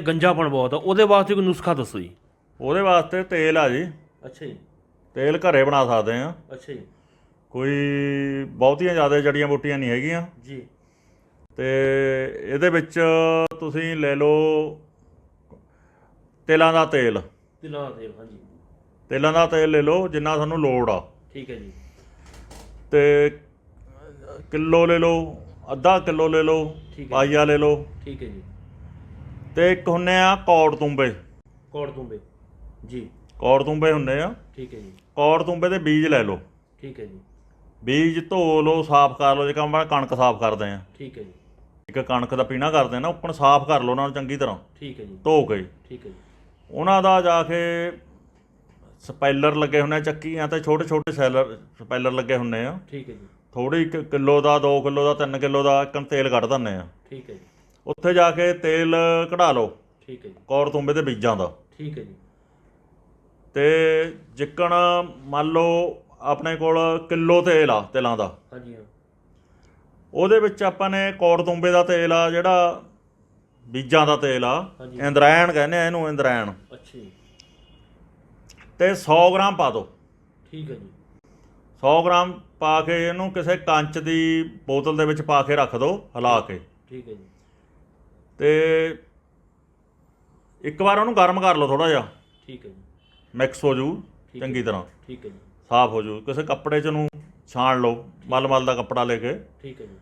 ਗੰਜਾਪਣ ਬਹੁਤ ਆ। ਉਹਦੇ ਵਾਸਤੇ ਕੋਈ ਨੁਸਖਾ ਦੱਸੋ ਜੀ। ਉਹਦੇ ਵਾਸਤੇ ਤੇਲ ਆ ਜੀ। ਅੱਛਾ ਜੀ। ਤੇਲ ਘਰੇ ਬਣਾ ਸਕਦੇ ਆ। ਅੱਛਾ ਜੀ। ਕੋਈ ਬਹੁਤੀਆਂ ਜ਼ਿਆਦਾ ਜੜੀਆਂ ਬੂਟੀਆਂ ਨਹੀਂ ਹੈਗੀਆਂ। ਜੀ। ਤੇ ਇਹਦੇ ਵਿੱਚ ਤੁਸੀਂ ਲੈ ਲਓ ਤੇਲਾਂ ਦਾ ਤੇਲ। ਤਿਲਾਂ ਦੇ ਹਾਂਜੀ। ਤੇਲਾਂ ਦਾ ਤੇਲ ਲੈ ਲਓ ਜਿੰਨਾ ਤੁਹਾਨੂੰ ਲੋੜ ਆ। ਠੀਕ ਹੈ ਜੀ। ਤੇ ਕਿਲੋ ਲੈ ਲਓ ਅੱਧਾ ਕਿਲੋ ਲੈ ਲਓ ਠੀਕ ਹੈ। ਪਾਈਆ ਲੈ ਲਓ। ਠੀਕ ਹੈ ਜੀ। ਤੇ ਇੱਕ ਹੁੰਨੇ ਆ ਕੌੜ ਤੁੰਬੇ ਕੋੜ ਤੁੰਬੇ ਜੀ। ਕੌੜ ਤੁੰਬੇ ਹੁੰਨੇ ਆ। ਠੀਕ ਹੈ ਜੀ। ਕੌੜ ਤੁੰਬੇ ਦੇ ਬੀਜ ਲੈ ਲਓ। ਠੀਕ ਹੈ ਜੀ। ਬੀਜ ਧੋ ਲਓ ਸਾਫ਼ ਕਰ ਲਓ ਜੇ ਕੰਮ ਕਣਕ ਸਾਫ਼ ਕਰਦੇ ਆ। ਠੀਕ ਹੈ ਜੀ। ਇੱਕ ਕਣਕ ਦਾ ਪੀਣਾ ਕਰਦੇ ਆ ਨਾ ਉੱਪਰ ਸਾਫ਼ ਕਰ ਲਓ ਉਹਨਾਂ ਨੂੰ ਚੰਗੀ ਤਰ੍ਹਾਂ। ਠੀਕ ਹੈ ਜੀ। ਧੋ ਕੇ। ਠੀਕ ਹੈ ਜੀ। ਉਹਨਾਂ ਦਾ ਜਾ ਕੇ ਸਪੈਲਰ ਲੱਗੇ ਹੁੰਨੇ ਆ ਚੱਕੀਆਂ ਤੇ ਛੋਟੇ ਛੋਟੇ ਸੈਲਰ ਸਪੈਲਰ ਲੱਗੇ ਹੁੰਨੇ ਆ। ਠੀਕ ਹੈ ਜੀ। ਥੋੜੀ ਕਿਲੋ ਦਾ 2 ਕਿਲੋ ਦਾ 3 ਕਿਲੋ ਦਾ ਇੱਕ ਤੇਲ ਕੱਢ ਦਿੰਨੇ ਆ। ਠੀਕ ਹੈ ਜੀ। ਉੱਥੇ ਜਾ ਕੇ ਤੇਲ ਕਢਾ ਲਓ। ਠੀਕ ਹੈ ਜੀ। ਕੌੜ ਤੁੰਬੇ ਦੇ ਬੀਜਾਂ ਦਾ। ਠੀਕ ਹੈ ਜੀ। ਤੇ ਜਿੱਕਣ ਮੰਨ ਲਓ ਆਪਣੇ ਕੋਲ ਕਿਲੋ ਤੇਲ ਆ ਤੇਲਾਂ ਦਾ। ਹਾਂਜੀ ਹਾਂ। ਉਹਦੇ ਵਿੱਚ ਆਪਾਂ ਨੇ ਕੌੜ ਤੁੰਬੇ ਦਾ ਤੇਲ ਆ ਜਿਹੜਾ ਬੀਜਾਂ ਦਾ ਤੇਲ ਆ। ਹਾਂਜੀ। ਇੰਦਰਾਇਣ ਕਹਿੰਦੇ ਆ ਇਹਨੂੰ ਇੰਦਰਾਇਣ। ਅੱਛਾ ਜੀ। ਤੇ 100 ਗ੍ਰਾਮ ਪਾ ਦਿਓ ਠੀਕ ਹੈ ਜੀ। 100 ਗ੍ਰਾਮ ਪਾ ਕੇ ਇਹਨੂੰ ਕਿਸੇ ਕੰਚ ਦੀ ਬੋਤਲ ਦੇ ਵਿੱਚ ਪਾ ਕੇ ਰੱਖ ਦਿਓ ਹਿਲਾ ਕੇ। ਠੀਕ ਹੈ ਜੀ। ਤੇ ਇੱਕ ਵਾਰ ਉਹਨੂੰ ਗਰਮ ਕਰ ਲਓ ਥੋੜਾ ਜਿਹਾ। ਠੀਕ ਹੈ ਜੀ। ਮਿਕਸ ਹੋ ਜੂ ਠੀਕ ਹੈ। ਚੰਗੀ ਤਰ੍ਹਾਂ। ਠੀਕ ਹੈ ਜੀ। ਸਾਫ਼ ਹੋ ਜੂ। ਕਿਸੇ ਕੱਪੜੇ 'ਚ ਉਹਨੂੰ ਛਾਣ ਲਓ ਮਲ-ਮਲ ਦਾ ਕੱਪੜਾ ਲੈ ਕੇ। ਠੀਕ ਹੈ ਜੀ।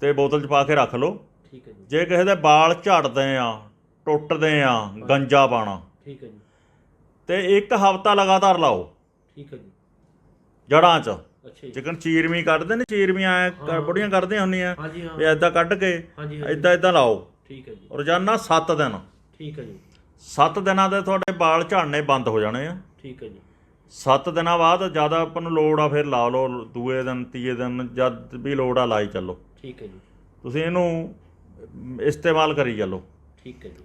ਤੇ ਬੋਤਲ 'ਚ ਪਾ ਕੇ ਰੱਖ ਲਓ। ਠੀਕ ਹੈ ਜੀ। ਜੇ ਕਿਸੇ ਦੇ ਵਾਲ ਝੜਦੇ ਆ ਟੁੱਟਦੇ ਆ ਗੰਜਾ ਪਾਣਾ ਠੀਕ ਹੈ ਜੀ। ਤੇ ਇੱਕ ਹਫ਼ਤਾ ਲਗਾਤਾਰ ਲਾਓ। ਠੀਕ ਹੈ ਜੀ। ਜੜਾਂ 'ਚ। ਅੱਛਾ ਜੀ। ਚੀਰਵੀਂ ਕੱਢਦੇ ਨੇ ਚੀਰਵੀਆਂ ਐਂ। ਬੁੜੀਆਂ ਕੱਢਦੀਆਂ ਹੁੰਦੀਆਂ। ਹਾਂਜੀ ਹਾਂ। ਵੀ ਐਦਾਂ ਕੱਢ ਕੇ ਹਾਂਜੀ ਹਾਂਜੀ। ਐਦਾਂ ਐਦਾਂ ਲਾਓ। ਠੀਕ ਹੈ ਜੀ। ਰੋਜ਼ਾਨਾ 7 ਦਿਨ। ਠੀਕ ਹੈ ਜੀ। 7 ਦਿਨਾਂ ਦੇ ਤੁਹਾਡੇ ਵਾਲ ਝੜਨੇ ਬੰਦ ਹੋ ਜਾਣੇ ਆ। ਠੀਕ ਹੈ ਜੀ। 7 ਦਿਨਾਂ ਬਾਅਦ ਜ਼ਿਆਦਾ ਆਪਾਂ ਨੂੰ ਲੋੜ ਆ ਫਿਰ ਲਾ ਲਓ ਦੂਏ ਦਿਨ ਤੀਏ ਦਿਨ ਜਦ ਵੀ ਲੋੜ ਆ ਲਾਈ ਚੱਲੋ। ਠੀਕ ਹੈ ਜੀ। ਤੁਸੀਂ ਇਹਨੂੰ ਇਸਤੇਮਾਲ ਕਰੀ ਚੱਲੋ। ਠੀਕ ਹੈ ਜੀ।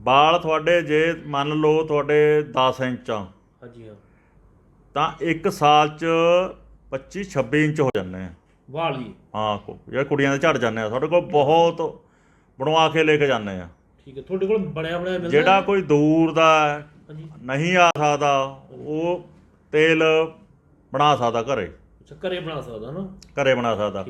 ਵਾਲ ਤੁਹਾਡੇ ਜੇ ਮੰਨ ਲਓ ਤੁਹਾਡੇ 10 ਇੰਚ ਆ ਹਾਂਜੀ ਹਾਂ। ਤਾਂ 1 ਸਾਲ ਚ 25 26 ਇੰਚ ਹੋ ਜਾਂਦੇ ਆ। ਵਾਲ ਜੀ। ਹਾਂ ਕੋ- ਇਹ ਕੁੜੀਆਂ ਦੇ ਝੜ ਜਾਂਦੇ ਆ। ਤੁਹਾਡੇ ਕੋਲ ਬਹੁਤ ਬਣਵਾ ਕੇ ਲੈ ਕੇ ਜਾਂਦੇ ਆ। ਠੀਕ ਹੈ ਤੁਹਾਡੇ ਕੋਲ ਬਣਿਆ ਬਣਾਇਆ ਮਿਲਦਾ ਜਿਹੜਾ ਕੋਈ ਦੂਰ ਦਾ ਹੈ, ਹਾਂਜੀ। ਨਹੀਂ ਆ ਸਕਦਾ ਉਹ ਤੇਲ ਬਣਾ ਸਕਦਾ ਘਰੇ। ਅੱਛਾ ਘਰੇ ਬਣਾ ਸਕਦਾ ਨਾ? ਘਰੇ ਬਣਾ ਸਕਦਾ।